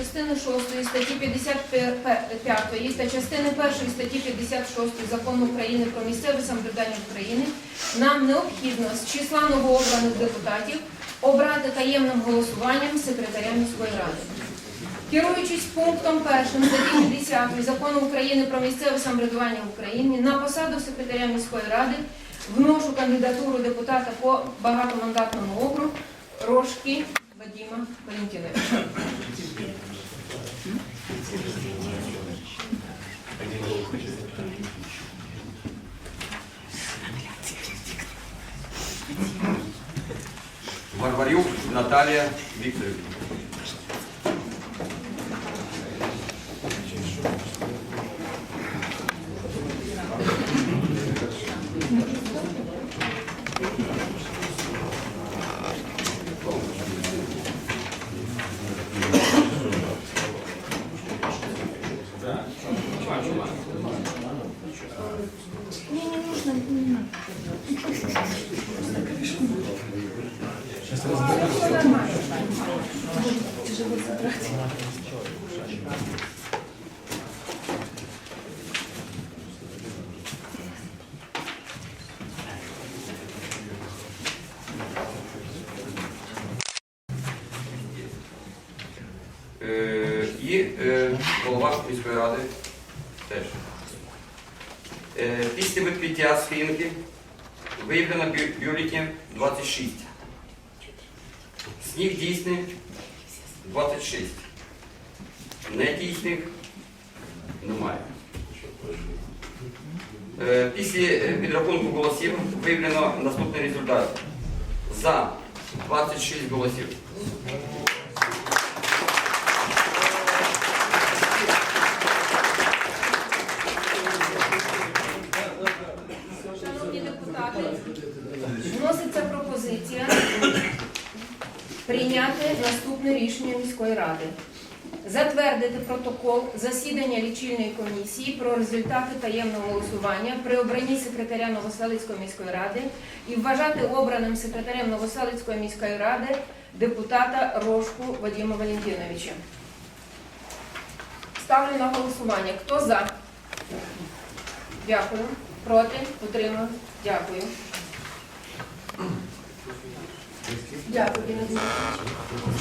частини 6 статті 55 та частини 1 статті 56 Закону України про місцеве самоврядування України нам необхідно з числа новообраних депутатів обрати таємним голосуванням секретаря міської ради. Керуючись пунктом першим статті 50 Закону України про місцеве самоврядування в Україні на посаду секретаря міської ради вношу кандидатуру депутата по багатомандатному округу Рожки Вадима Валентиновича. Варварюк Наталія Вікторівна. Е, І е, голова міської ради теж. Е, Після відкриття скринки виявлено бю- бюлетень 26. З них дійсних 26. Недійсних немає. Е, Після е, підрахунку голосів виявлено наступний результат. За 26 голосів. Шановні депутати, вноситься пропозиція прийняти наступне рішення міської ради. Затвердити протокол засідання лічильної комісії про результати таємного голосування при обранні секретаря Новоселицької міської ради і вважати обраним секретарем Новоселицької міської ради депутата Рожку Вадима Валентиновича. Ставлю на голосування. Хто за? Дякую. Проти? Утримав? Дякую. Дякую, Діна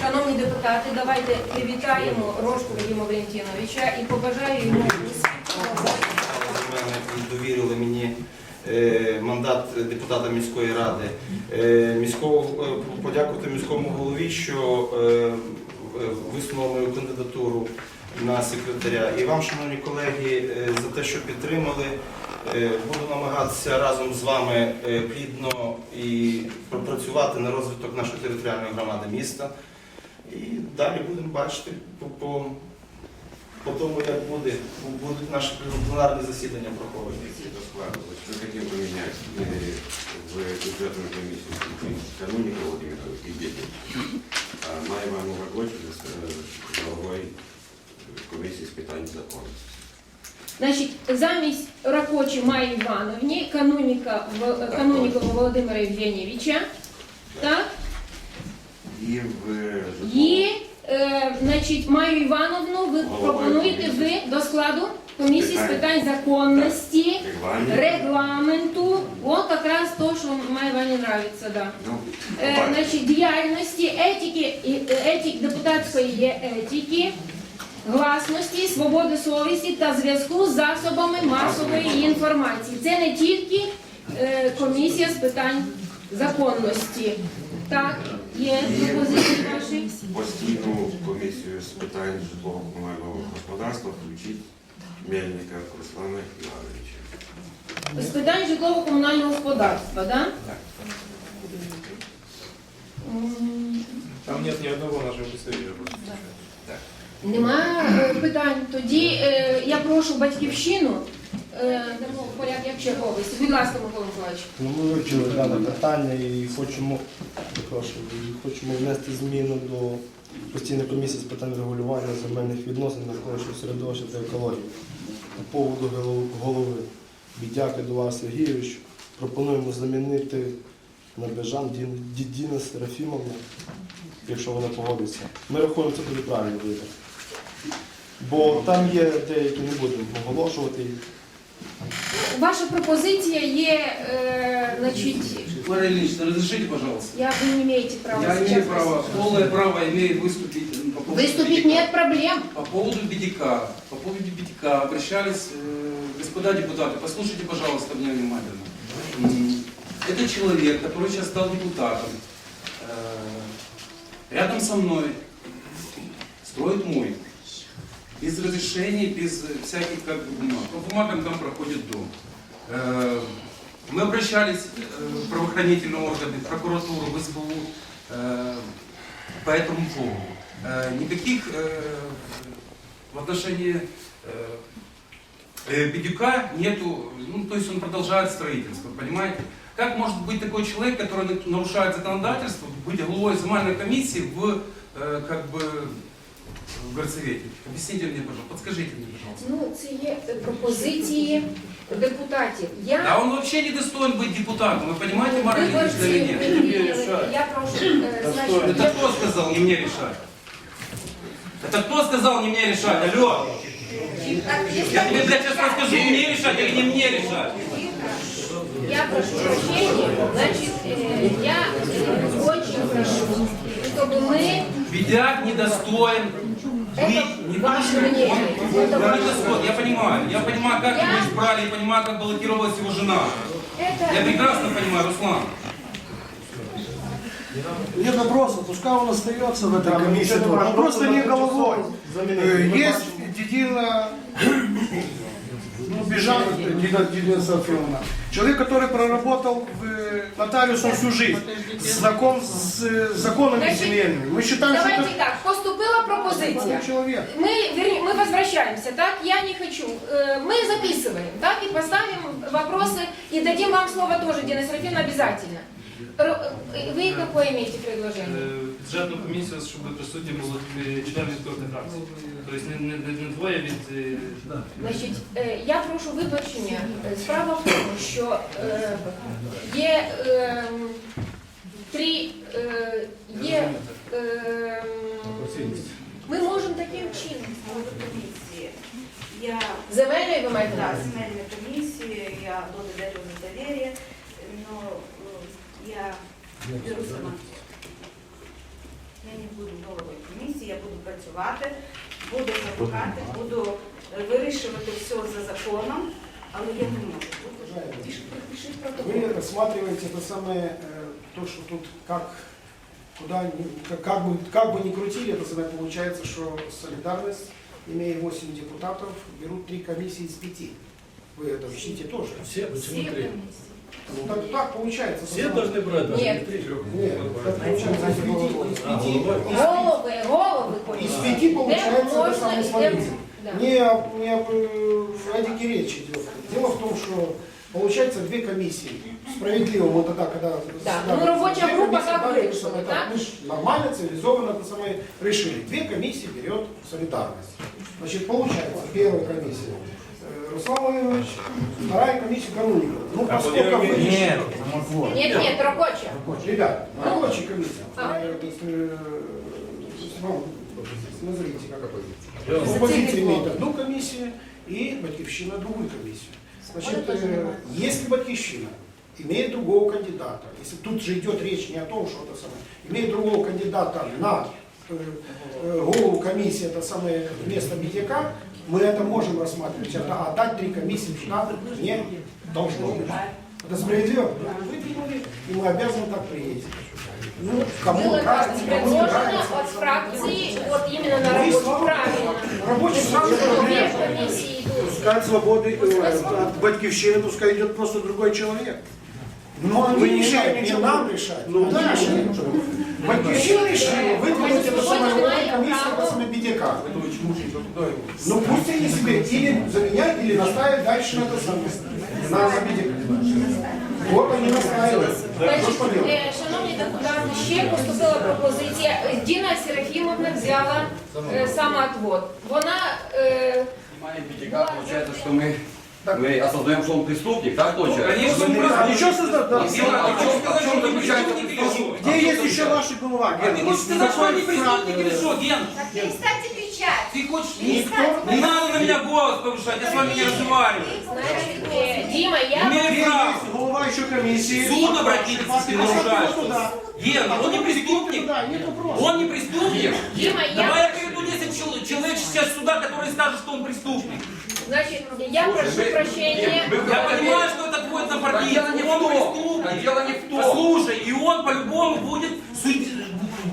Шановні депутати, давайте привітаємо Рожку Вадима Валентиновича і побажаю йому успіху. довірили мені е, мандат депутата міської ради. Е, Міського, е, подякувати міському голові, що висунув мою кандидатуру на секретаря. І вам, шановні колеги, за те, що підтримали. Е, Буду намагатися разом з вами е, плідно і пропрацювати на розвиток нашої територіальної громади міста. І далі будемо бачити по, по, по тому, як буде, будуть наші пленарні засідання проходити. Это складывалось. Мы хотим поменять э, в бюджетную комиссию Кануника Владимира и Беги. А Майя Ивановна Гольчина с э, головой комиссии с питанием законности. Значить, замість Ракочі Майї Івановні, каноніка, канонікова Володимира Євгенійовича, так, И в і е, значить, Маю Івановну ви пропонуєте ви до складу комісії з питань законності, регламент. регламенту. От якраз то, що Майі Івані нравиться, да. Ну, Е, побачимо. значить, діяльності, етики, і- е, етик, депутатської етики, гласності, свободи совісті та зв'язку з засобами масової інформації. Це не тільки е, комісія з питань законності. Так, є пропозиції ваші. постійну комісію з питань житлового комунального господарства включить Мельника Руслана Івановича. З питань житлово-комунального господарства, да? М, Там нет ни одного нашего представителя. просто. Немає е, питань. Тоді е, я прошу батьківщину. Е, поряд як черговість. Будь ласка, Микола Миколаївич. Ну, ми вивчили дане питання і хочемо, і хочемо внести зміну до постійної комісії з питань регулювання земельних відносин навколишнього середовища та екології. По поводу голови. Віддяки вас, Сергійович. Пропонуємо замінити на Бежан Дін- Діна Серафімовна, якщо вона погодиться. Ми рахуємо, це буде правильно вибір Бо там є деякі, не будемо оголошувати. Ваша пропозиція є, е, значить, Мария Ильинична, разрешите, пожалуйста. я ви не маєте права Я сейчас имею право, выступить. полное право имею выступить по поводу Выступить BDK. нет проблем. По поводу БДК, по поводу БДК обращались, э, господа депутаты, послушайте, пожалуйста, меня внимательно. М, Это человек, который сейчас стал депутатом, э, рядом со мной строит мой. Без разрешений, без э, всяких как бы, бумаг. По бумагам там проходит дом. Э, Мы обращались э, в правоохранительные органы, в прокуратуру, в СБУ э, по этому поводу. Э, Никаких э, в отношении э, э, Бедюка нету, ну, то есть он продолжает строительство, понимаете? Как может быть такой человек, который на- нарушает законодательство, быть главой земельной комиссии в, э, как бы, в горсовете? Объясните мне, пожалуйста, подскажите мне, пожалуйста. Ну, це є е, пропозиції депутатів. Я Да он вообще не достоин быть депутатом, вы понимаете, Мария Ильинична, виборці или нет? прийняли. Я прошу, е, значить, Это я- кто сказал не мне решать? Это кто сказал не мне решать? Алло! Я тебе, блядь, сейчас расскажу, мне решать или не мне решать? Я прошу прощения, значит, э, я э, очень прошу, чтобы мы, Ведяк недостоин это Не ваше он, мнение, достоин, я понимаю. Я понимаю, как Я- его избрали, я понимаю, как баллотировалась его жена. это Я прекрасно понимаю, Руслан. Нет вопроса, пускай он остается в этой комиссии. ничего не Он просто не головой. Э, Есть Есть Дедина, ну, Бежан, Дина, Дина Софьевна. Человек, который проработал в, э, нотариусом всю жизнь, знаком с э, законами Значит, земельными. Мы считаем, что Давайте это так, поступила пропозиція. такой человек. Мы, вернее, мы возвращаемся, так? Я не хочу. Э, Мы записываем, так? И поставим вопросы, и дадим вам слово тоже, Дина Серафимовна, обязательно. Р- э, Вы какое имеете предложение? Е, Бюджетну комісію, щоб присутні були е, члени відкритої фракції. Тобто не, не, не, не двоє від... е, Значить, е, я прошу вибачення. Е, Справа в тому, що е, є ем, три, е, є, ем, ми можемо таким чином. комісії. Я Земельної ви маєте на да, увазі? земельной комиссии, я благодарю за доверие, но э, я беру сама я не буду головою комісії, я буду працювати, буду шукати, буду е, вирішувати все за законом, але я не можу. Вы рассматриваете это самое, е, то, что тут как, куда, как, бы, как бы ни крутили, это самое получается, что «Солидарность», имея 8 депутатов, берут 3 комиссии из 5. Вы это учтите тоже. Все, почему 3? Так, так получается. Все должны брать, даже Нет. Нет, так получается из пяти, А. Голови, голови из получается это можна самое і де смотрите. да. Не, об- не об э, Радике речь идет. Дело в том, что получается две комиссии. Справедливо мы тогда, когда... заседали, ну, рабочая две группа комиссии, как да, так? Мы ж нормально, цивилизованно это самое решили. Две комиссии берет солидарность. Значит, получается, первая комиссия. Э, Руслан Владимирович, вторая комиссия Коруникова. Ну, поскольку вы... Нет. Нет, нет, рабоча. Ребят, рабочая комиссия. А. Э, э, ну, Назовите, как Я вас- Оппозиция имеет одну комиссию и Батьковщина другую комиссию. Значит, э, если Батьковщина имеет другого кандидата, если тут же идет речь не о том, что это самое, имеет другого кандидата на э, э, голову комиссии, это самое место Бедяка, мы это можем рассматривать. Это отдать три комиссии в штат не должно быть. Это справедливо? И мы обязаны так приедем. Ну, кому Было нравится, кому не нравится. от фракции, вот именно на Ну работу, правильно. Рабочий сразу комиссии идут. Пускай свободы э, от батькивщины, пускай идет просто другой человек. Но они Мы не решают, не нам решать. Ну, да. решают. Батькивщина решила выдвинуть это самое Свободно головой комиссию, право. это самое бедняка. Это очень мученько, куда его? Ну пусть они себе или заменяют, или настаивают дальше на это самое. На, на бедняка. Вот они настаивают. Значить, Что поделать? е, шановні депутати, ще поступила пропозиція. Е, Діна Серафімовна взяла е, самоотвод. Вона е, Внимание, Пятика, получается, что мы, мы осознаем, что он преступник, так Ну, получается? конечно, мы А ничего создать, да. А чем- а в чем- а в чем заключается преступник? Где есть еще ваши голова? А ты можешь сказать, что они преступники или что, Ген? Так перестаньте кричать. Ты ты хочешь? Не, не надо на меня голос повышать, я с вами не разговариваю. Діма, я Имею право. голова еще комиссии. Суд обратитесь, если нарушаешь. Ген, он не преступник. Да, нет вопросов. Он не преступник. Дима, я- Давай я приведу 10 чел- человек сейчас сюда, которые скажут, что он преступник. Значить, я прошу прощения. Я понимаю, что это твой напарник. дело не в Он том. преступник. Дело не в том. Послушай, и он по-любому будет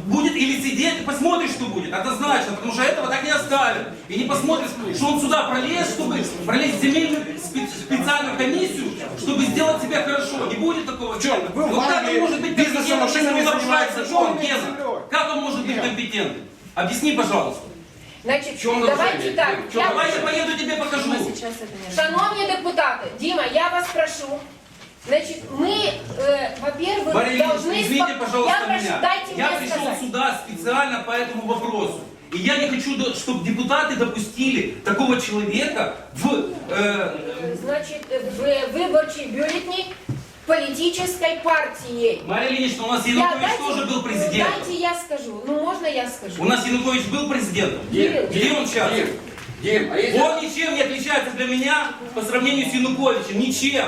будет или сидеть, посмотришь, что будет, однозначно, потому что этого так не оставят. И не посмотришь, что он сюда пролез, чтобы пролезть в земельную спе- специальную комиссию, чтобы сделать себя хорошо. Не будет такого. Чё, вы в Ну как он может быть компетентным, если он нарушает закон? Как он может быть компетентным? Объясни, пожалуйста. Значить, В чому давайте нарушення? так. В чому я- Давай я поеду тебе покажу. Шановні депутати, Дима, я вас прошу. Значит, мы, э, во-первых, Борис, должны... извините, спо- пожалуйста, я прошу, меня. дайте Я мне пришел сказать. сюда специально по этому вопросу. И я не хочу, чтобы депутаты допустили такого человека в... э, Значит, в выборчий бюллетень политической партии. Мария Ильинична, у нас Я- Янукович дайте- тоже был ну, президентом. Дайте я скажу. Ну, можно я скажу? У нас Янукович был президентом. Дим, Где он сейчас? Дим, Дим, а если... Он ничем не отличается для меня по сравнению с Януковичем. Ничем.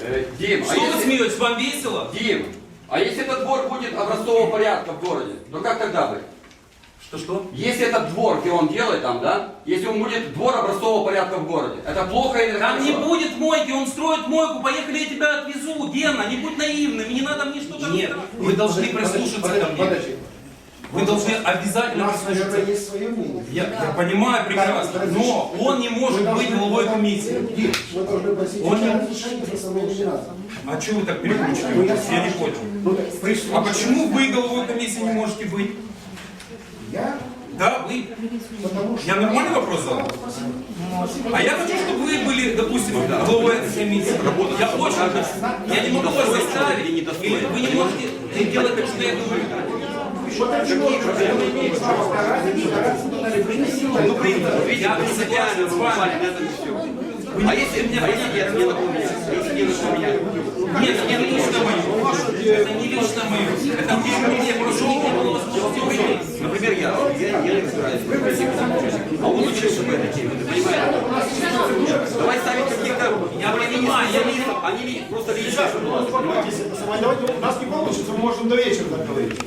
Э, Дим, а Что вы если... смеетесь? Вам весело? Дим, а если этот двор будет образцового порядка в городе, то как тогда быть? Что-что? Если этот двор, где он делает там, да, если он будет двор образцового порядка в городе, это плохо или Там не хорошо? будет мойки, он строит мойку, поехали, я тебя отвезу. Гена, не будь наивным, не надо мне что-то Нет. Вы должны прислушаться ко мне. Подожди. Вы должны У обязательно нас, наверное, прислушаться. есть свое мнение. Я, я понимаю прекрасно, но он не может Мы быть главой комиссии. Дим, мы должны просить Он не- разрешение за. А что вы так Ну, я не понял. Ну, А почему вы головой комиссии не можете быть? Я? Да, вы. Потому что... Я нормальный вопрос задал? А я хочу, чтобы вы были, допустим, главой этой комиссии. Я очень хочу. Я не могу вас заставить, или вы не можете делать так, что я говорю. Ну, принято. Я принципиально с вами. А если, а если нет, не на меня? Если не на меня? Нет, это не лично мое. Это не лично мое. Это мне, возможности Например, я, я, я не разбираюсь а он учился в этой теме, ты понимаешь? Давай ставить каких-то... Я понимаю, я не... Они просто лично, это самое. Давайте, у нас не получится, мы можем до вечера так говорить.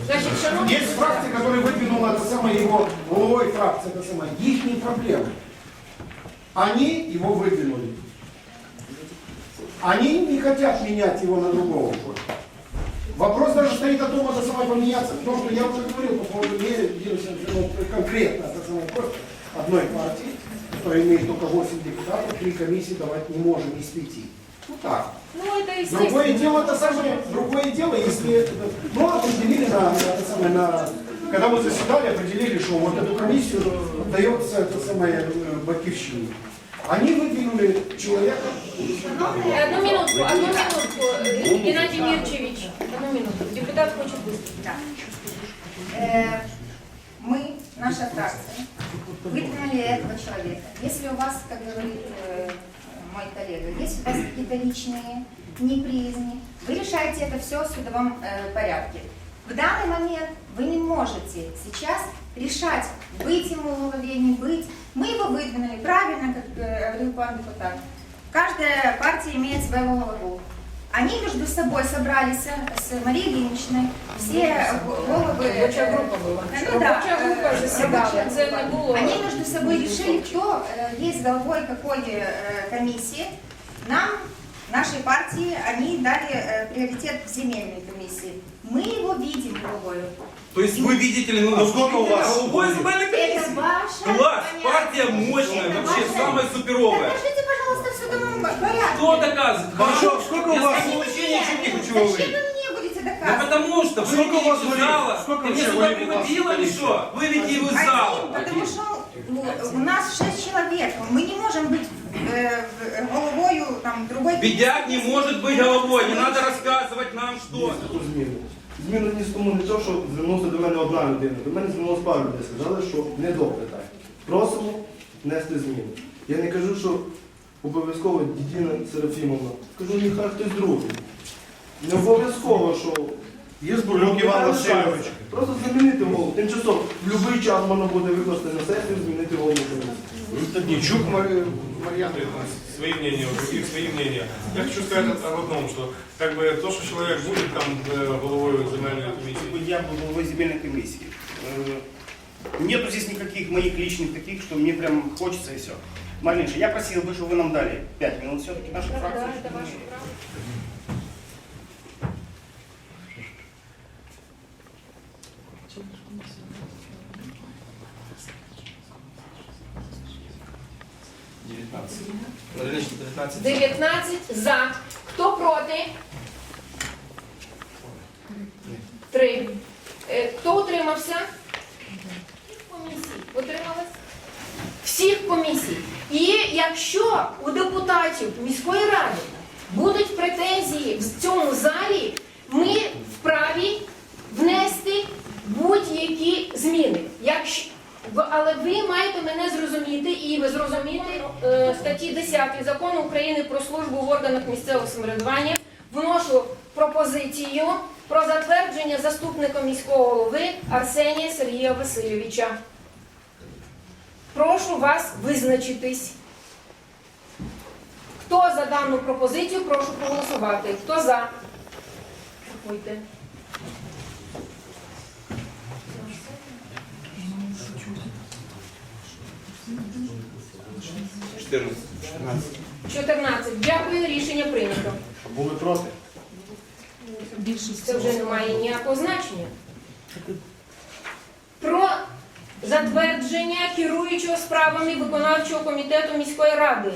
Есть фракция, которая выдвинула это самое его головой фракции, это самое. Их не проблема. Они его выдвинули. Они не хотят менять его на другого. Вопрос даже стоит о том, это самое поменяться. Потому что я уже говорил по поводу ну, конкретно это самое просто одной партии, которая имеет только 8 депутатов, три комиссии давать не можем из пяти. Ну так. Ну, это. Другое дело, это самое, другое дело, если, ну, определили на, на, это самое, на, когда мы заседали, определили, что вот эту комиссию дается это самое э, Батьковщине. Они выдвинули человека, Одну минутку, одну минутку. Геннадий Мирчевич, одну минуту. Депутат хочет выступить. Да. Э, Мы, наша фракция, выдвинули этого человека. Если у вас, как говорит э, мой коллега, есть у вас какие-то личные неприязни, вы решаете это все в судовом э, порядке. В данный момент вы не можете сейчас решать, быть ему в голове, не быть. Мы его выдвинули правильно, как э, говорил пан депутат. Каждая партия имеет своего главу. Они между собой собрались э, с Марией Ильиничной, все головы... э, Робоча група була. Ну да, Робоча група э, засідала. робочая Це группа. не було. Они между собой решили, кто э, есть главой какой э, комиссии. Нам, нашей партии, они дали э, приоритет в земельной комиссии. Мы его видим главой. То есть вы видите ли, ну, А сколько у вас? Голубой Это ваша... Класс, партия мощная, Это вообще ваша- самая суперовая. Докажите, пожалуйста, в судовом порядке. Кто доказывает? Хорошо, сколько у Я вас- с вообще ничего не хочу Зачем говорить. мне будете Да доказывать? потому что вы Сколько у вас видите зала. Сколько Ты вообще сюда голей у вас приводила или комиссия? что? Выведи его из Один, зала. потому что ну, у нас шесть человек. Мы не можем быть э, в- головою там другой... Бедяк не может быть головой, не надо рассказывать нам что. Зміну? Зміну не тому не то, що звернувся до мене одна людина. До мене звернулося пару людей. Сказали, що не добре так. Просимо внести зміни. Я не кажу, що обов'язково Дідіна Серафімовна. Кажу, нехай хтось другий. Не обов'язково, що Є Бурнюк Іван Васильович. Просто замінити голову. Тимчасово в будь-який час можна буде викласти на сесію, змінити голову комісії. Ничук Марьяна, свои мнения, у других свои мнения. Я хочу сказать об одном, что как бы то, что человек будет там э, головой земельной комиссии, Я был главой земельной комиссии. Э, Нету здесь никаких моих личных таких, что мне прям хочется и все. Маринша, я просил бы, чтобы вы нам дали 5 минут все-таки нашей фракции. Да, это ваше право. 19. 19 за. Хто проти? Три. Е, Хто утримався? Утрималась? Всіх комісій. І якщо у депутатів міської ради будуть претензії в цьому залі, ми вправі внести будь-які зміни. Якщо але ви маєте мене зрозуміти і ви зрозуміти е, статті 10 закону України про службу в органах місцевого самоврядування. Вношу пропозицію про затвердження заступника міського голови Арсенія Сергія Васильовича. Прошу вас визначитись. Хто за дану пропозицію, прошу проголосувати. Хто за? Рахуйте. 14. 14. Дякую, рішення прийнято. Були проти. Це вже не має ніякого значення. Про затвердження керуючого справами виконавчого комітету міської ради.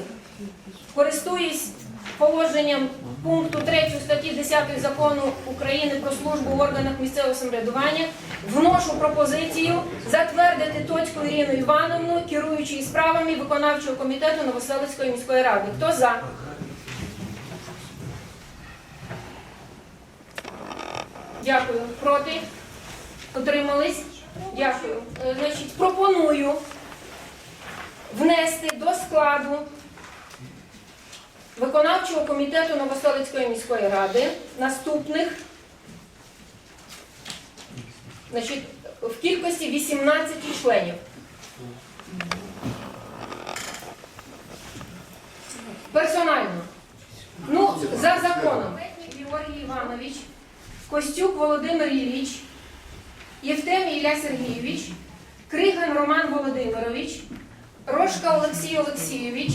Користуюсь положенням пункту 3 статті 10 закону України про службу в органах місцевого самоврядування. Вношу пропозицію затвердити Тоцьку Ірину Івановну, керуючої справами виконавчого комітету Новоселицької міської ради. Хто за? Дякую. Проти? Утримались? Дякую. Е, Значить, пропоную внести до складу виконавчого комітету Новоселицької міської ради наступних значить, в кількості 18 членів. Персонально. Ну, за законом. Георгій Іванович, Костюк Володимир Ілліч, Євтемій Ілля Сергійович, Криган Роман Володимирович, Рожка Олексій Олексійович,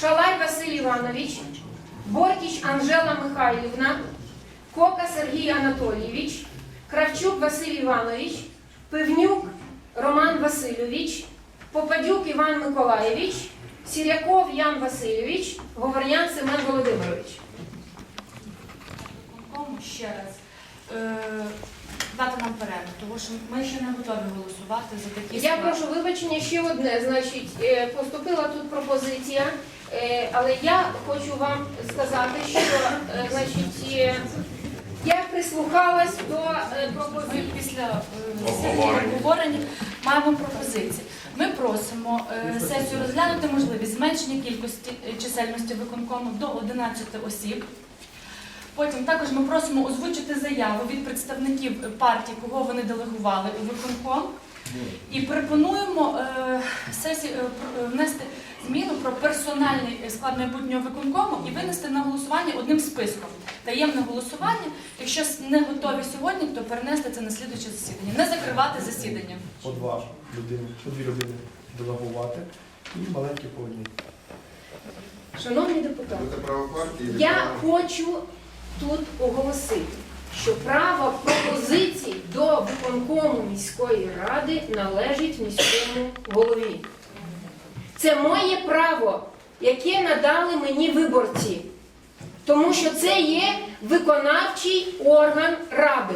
Шалай Василь Іванович, Бортіч Анжела Михайлівна, Кока Сергій Анатолійович, Кравчук Василь Іванович, Пивнюк Роман Васильович, Попадюк Іван Миколаєвич, Сіряков Ян Васильович, Говорнян Семен Володимирович. Ще раз е, дати нам перерву, тому що ми ще не готові голосувати за такі Я прошу вибачення ще одне. Значить, е, поступила тут пропозиція, е, але я хочу вам сказати, що значить, прислухалась до е, пропозиції. після е, обговорення маємо пропозиції. Ми просимо е, сесію розглянути можливість зменшення кількості чисельності виконкому до 11 осіб. Потім також ми просимо озвучити заяву від представників партій, кого вони делегували у виконком. І пропонуємо е, внести зміну про персональний склад майбутнього виконкому і винести на голосування одним списком. Таємне голосування. Якщо не готові сьогодні, то перенести це на слідуюче засідання. Не закривати засідання. По два людини, по дві людини делегувати і маленькі по одній. Шановні депутати, я хочу тут оголосити, що право пропозицій до виконкому міської ради належить міському голові. Це моє право, яке надали мені виборці. Тому що це є виконавчий орган ради.